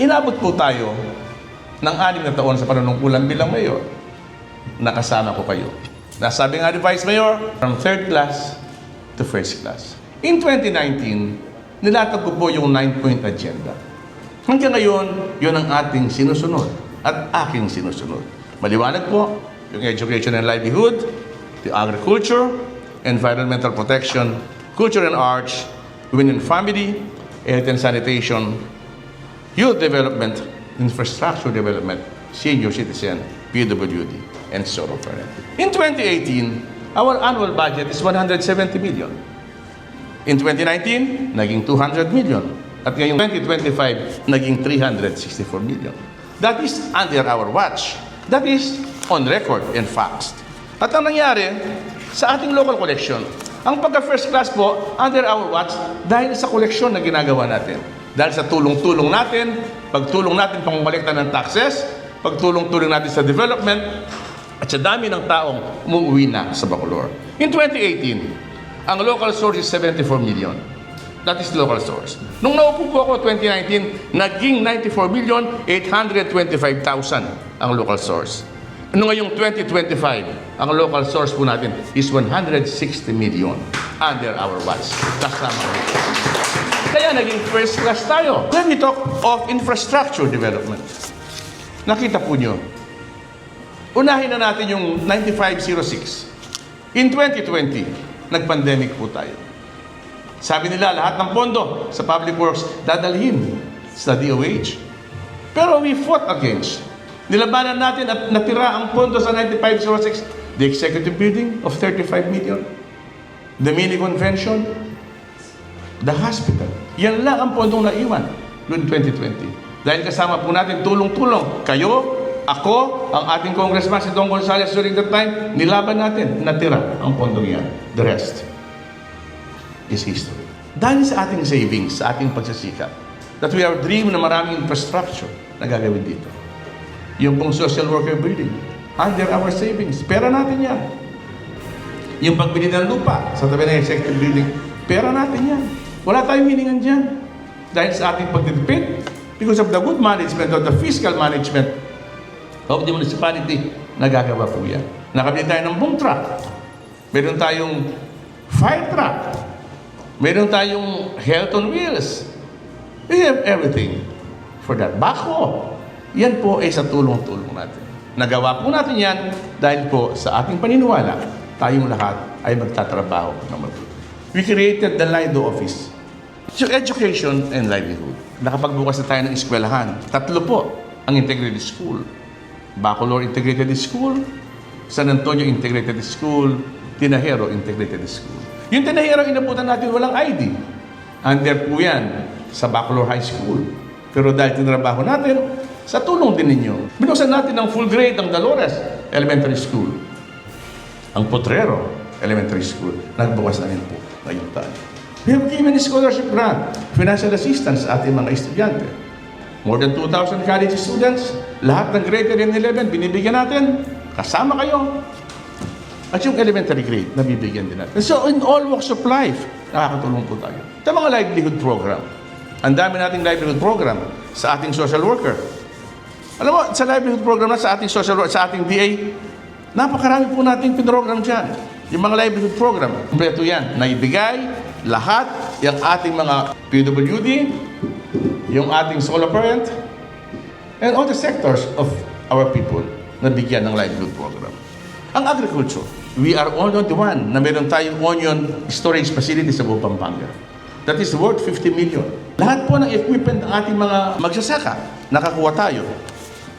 Inabot po tayo ng anim na taon sa panunungkulan bilang mayor. Nakasama ko kayo. Nasabi nga ni Vice Mayor, from third class to first class. In 2019, nilatag ko po yung nine-point agenda. Hanggang ngayon, yun ang ating sinusunod at aking sinusunod. Maliwanag po, yung education and livelihood, the agriculture, environmental protection, culture and arts, women and family, health and sanitation, youth development, infrastructure development, senior citizen, PWD, and so on. In 2018, our annual budget is 170 million. In 2019, naging 200 million. At ngayong 2025, naging 364 million. That is under our watch. That is on record and facts. At ang nangyari sa ating local collection, ang pagka first class po, under our watch, dahil sa koleksyon na ginagawa natin. Dahil sa tulong-tulong natin, pagtulong natin pangkolekta ng taxes, pagtulong-tulong natin sa development, at sa dami ng taong umuwi na sa Bacolor. In 2018, ang local source is 74 million. That is local source. Nung naupo po ako 2019, naging 94 million 825,000 ang local source. Ano ngayong 2025, ang local source po natin is 160 million under our watch. Kasama ko. Kaya naging first class tayo. When we talk of infrastructure development, nakita po nyo, unahin na natin yung 9506. In 2020, nag-pandemic po tayo. Sabi nila, lahat ng pondo sa public works dadalhin sa DOH. Pero we fought against. Nilabanan natin at natira ang pondo sa 9506, the executive building of 35 million, the mini convention, the hospital. Yan lang ang pondong naiwan noong 2020. Dahil kasama po natin tulong-tulong. Kayo, ako, ang ating congressman si Don Gonzales during that time, nilaban natin, natira ang pondong yan. The rest is history. Dahil sa ating savings, sa ating pagsasikap, that we are dream na maraming infrastructure na gagawin dito. Yung pong social worker building, under our savings, pera natin yan. Yung pagbili ng lupa sa tabi ng executive building, pera natin yan. Wala tayong hiningan dyan. Dahil sa ating pagtitipid, because of the good management of the fiscal management of the municipality, nagagawa po yan. Nakabili tayo ng boom truck. Meron tayong fire truck. Meron tayong health on wheels. We have everything for that. Bako. Yan po ay sa tulong-tulong natin. Nagawa po natin yan dahil po sa ating paniniwala, tayong lahat ay magtatrabaho ng mabuti. We created the Lido Office. So education and livelihood. Nakapagbukas na tayo ng eskwelahan. Tatlo po ang integrated school. Bacolor Integrated School, San Antonio Integrated School, Tinahero Integrated School. Yung Tinahero, inabutan natin walang ID. Under po yan sa Bacolor High School. Pero dahil tinrabaho natin, sa tulong din ninyo, binuksan natin ng full grade ang Dolores Elementary School. Ang Potrero Elementary School, nagbukas na rin po ngayong. We have given scholarship grant, financial assistance sa ating mga estudyante. More than 2,000 college students, lahat ng grade 10 and 11, binibigyan natin, kasama kayo. At yung elementary grade, nabibigyan din natin. So in all walks of life, nakakatulong po tayo. Sa mga livelihood program, ang dami nating livelihood program sa ating social worker. Alam mo, sa livelihood program na sa ating social worker, sa ating DA, napakarami po nating pinrogram dyan. Yung mga livelihood program, kompleto yan, naibigay lahat yung ating mga PWD, yung ating solo parent, and all the sectors of our people na bigyan ng livelihood program. Ang agriculture, we are only the one na meron tayong onion storage facility sa buong. That is worth 50 million. Lahat po ng equipment ng ating mga magsasaka, nakakuha tayo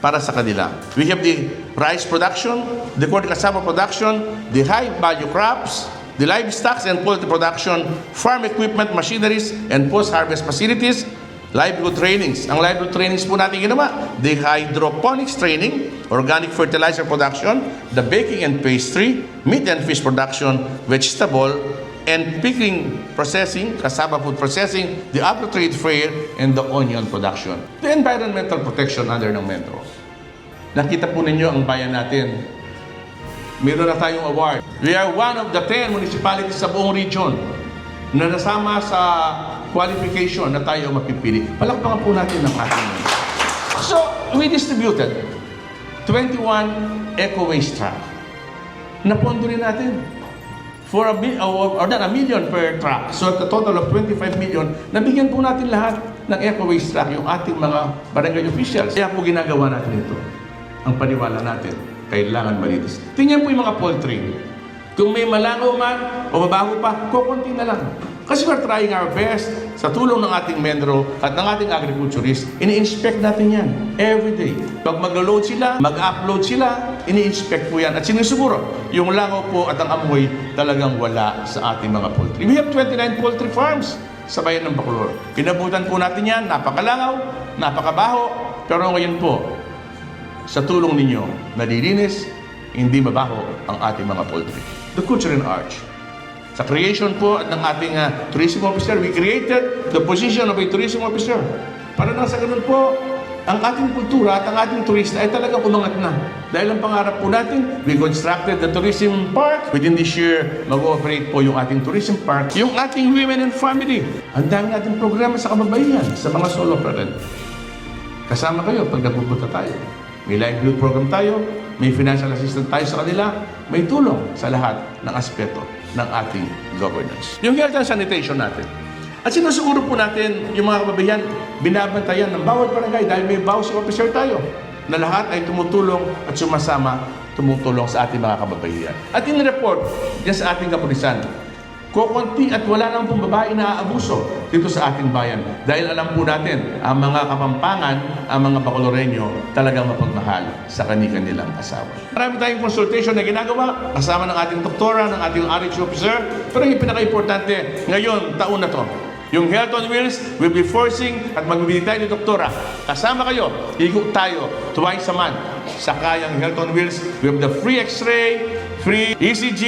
para sa kanila. We have the rice production, the corn cassava production, the high value crops, the livestock and poultry production, farm equipment, machineries, and post-harvest facilities, livelihood trainings. Ang livelihood trainings po natin ginawa, the hydroponics training, organic fertilizer production, the baking and pastry, meat and fish production, vegetable, and picking processing, cassava food processing, the agro-trade fair, and the onion production. The environmental protection under ng Metro. Nakita po ninyo ang bayan natin. Meron na tayong award. We are one of the 10 municipalities sa buong region na nasama sa qualification na tayo mapipili. Palakpakan po natin ang ating So, we distributed 21 eco waste truck. Napondo rin natin. For a, mi- or, or than a million per truck. So, at a total of 25 million, nabigyan po natin lahat ng eco waste truck, yung ating mga barangay officials. Kaya po ginagawa natin ito. Ang paniwala natin, kailangan malinis. Tingnan po yung mga poultry. Kung may malangaw man o mabaho pa, kukunti na lang. Kasi we're trying our best sa tulong ng ating Menro at ng ating agriculturist, ini-inspect natin yan every day. Pag mag-load sila, mag-upload sila, ini-inspect po yan. At sinisuguro, yung langaw po at ang amoy talagang wala sa ating mga poultry. We have 29 poultry farms sa bayan ng Bacolor. Pinabutan po natin yan, napakalangaw, napakabaho, pero ngayon po, sa tulong ninyo, nalilinis, hindi mabaho ang ating mga poultry. The and Arts. Sa creation po ng ating uh, tourism officer, we created the position of a tourism officer. Para nang sa ganun po, ang ating kultura at ang ating turista ay talagang umangat na. Dahil ang pangarap po natin, we constructed the tourism park. Within this year, mag-ooperate po yung ating tourism park. Yung ating women and family. Ang dami nating programa sa kababaihan, sa mga solo parent. Kasama kayo pag nagpupunta tayo. May livelihood program tayo, may financial assistance tayo sa kanila, may tulong sa lahat ng aspeto ng ating governance. Yung health and sanitation natin. At sinusuguro po natin yung mga kababayan, binabantayan ng bawat barangay dahil may housing officer tayo na lahat ay tumutulong at sumasama tumutulong sa ating mga kababayan. At in-report yan sa ating kapulisan, kukunti at wala nang pong babae na aabuso dito sa ating bayan. Dahil alam po natin, ang mga kapampangan, ang mga Bacoloreño, talagang mapagmahal sa kani-kanilang asawa. Marami tayong consultation na ginagawa, kasama ng ating doktora, ng ating RH officer, pero yung pinaka-importante, ngayon, taon na to, yung Health on Wheels will be forcing at magbibili tayo ni Doktora. Kasama kayo, ikot tayo twice a month sa kayang Health on Wheels. Have the free x-ray, free ECG,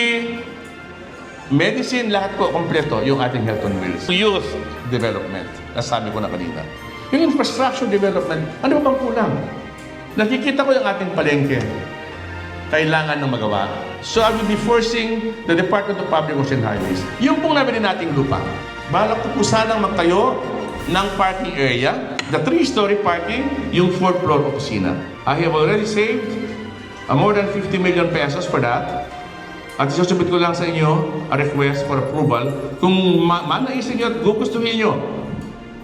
medicine, lahat po, kompleto yung ating Health on Wheels. Youth development, nasabi ko na kanina. Yung infrastructure development, ano ba bang kulang? Nakikita ko yung ating palengke. Kailangan ng magawa. So I will be forcing the Department of Public Works and Highways. Yung pong nabili nating lupa, balak ko po sanang magtayo ng parking area, the three-story parking, yung fourth floor opisina. I have already saved uh, more than 50 million pesos for that. At isusubmit ko lang sa inyo a request for approval. Kung ma manaisin nyo at gugustuhin nyo,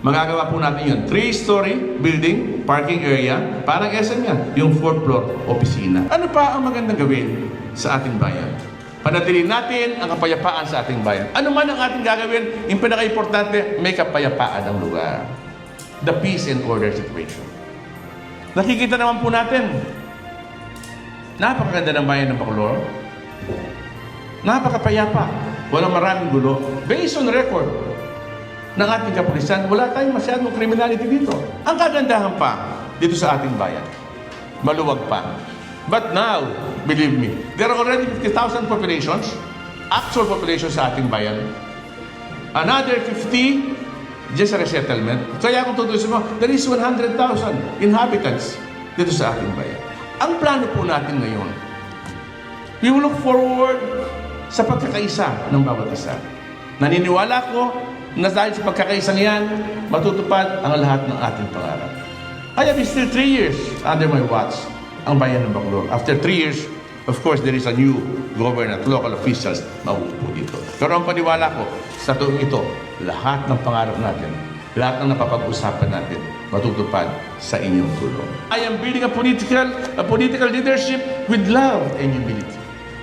magagawa po natin yun. Three-story building, parking area, parang SM yan, yung fourth floor opisina. Ano pa ang magandang gawin sa ating bayan? Panatiliin natin ang kapayapaan sa ating bayan. Ano man ang ating gagawin, yung pinaka-importante, may kapayapaan ang lugar. The peace and order situation. Nakikita naman po natin, napakaganda ng bayan ng Bacolor. Napakapayapa. Walang maraming gulo. Based on record ng ating kapulisan, wala tayong masyadong criminality dito. Ang kagandahan pa dito sa ating bayan, maluwag pa. But now, believe me, there are already 50,000 populations, actual population sa ating bayan. Another 50 just resettlement. Kaya kung tutusin mo, there is 100,000 inhabitants dito sa ating bayan. Ang plano po natin ngayon, we will look forward sa pagkakaisa ng bawat isa. Naniniwala ko na dahil sa pagkakaisang yan, matutupad ang lahat ng ating pangarap. I have still three years under my watch ang bayan ng Bacolor. After three years, of course, there is a new governor at local officials mauupo dito. Pero ang paniwala ko, sa tuong ito, lahat ng pangarap natin, lahat ng napapag-usapan natin, matutupad sa inyong tulong. I am building a political, a political leadership with love and humility.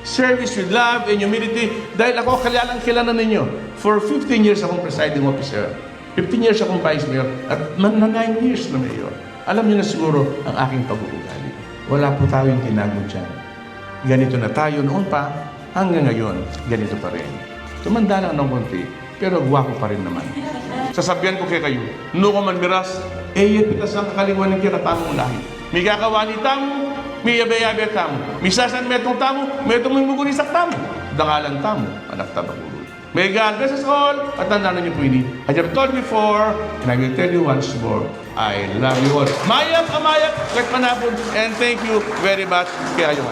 Service with love and humility dahil ako kilalang kilala ninyo. For 15 years akong presiding officer. 15 years akong vice mayor at man na 9 years na mayor. Alam niyo na siguro ang aking pag-uugali. Wala po tayong tinago dyan. Ganito na tayo noon pa, hanggang ngayon, ganito pa rin. Tumanda lang ng konti, pero gwapo pa rin naman. Sasabihan ko kay kayo, no ka man miras, eh yan pitas ang kakaliwan ng kinatamong lahi. May kakawani tamo, may yabe-yabe tamo. May sasan metong tamo, metong may mugunisak tamo. Dangalan tamo, anak tabakulo. May God bless us all, at tandaan niyo po ini. I have told before, and I will tell you once more, I love you all. Mayam, amayam, kahit panapon, and thank you very much. Kaya yung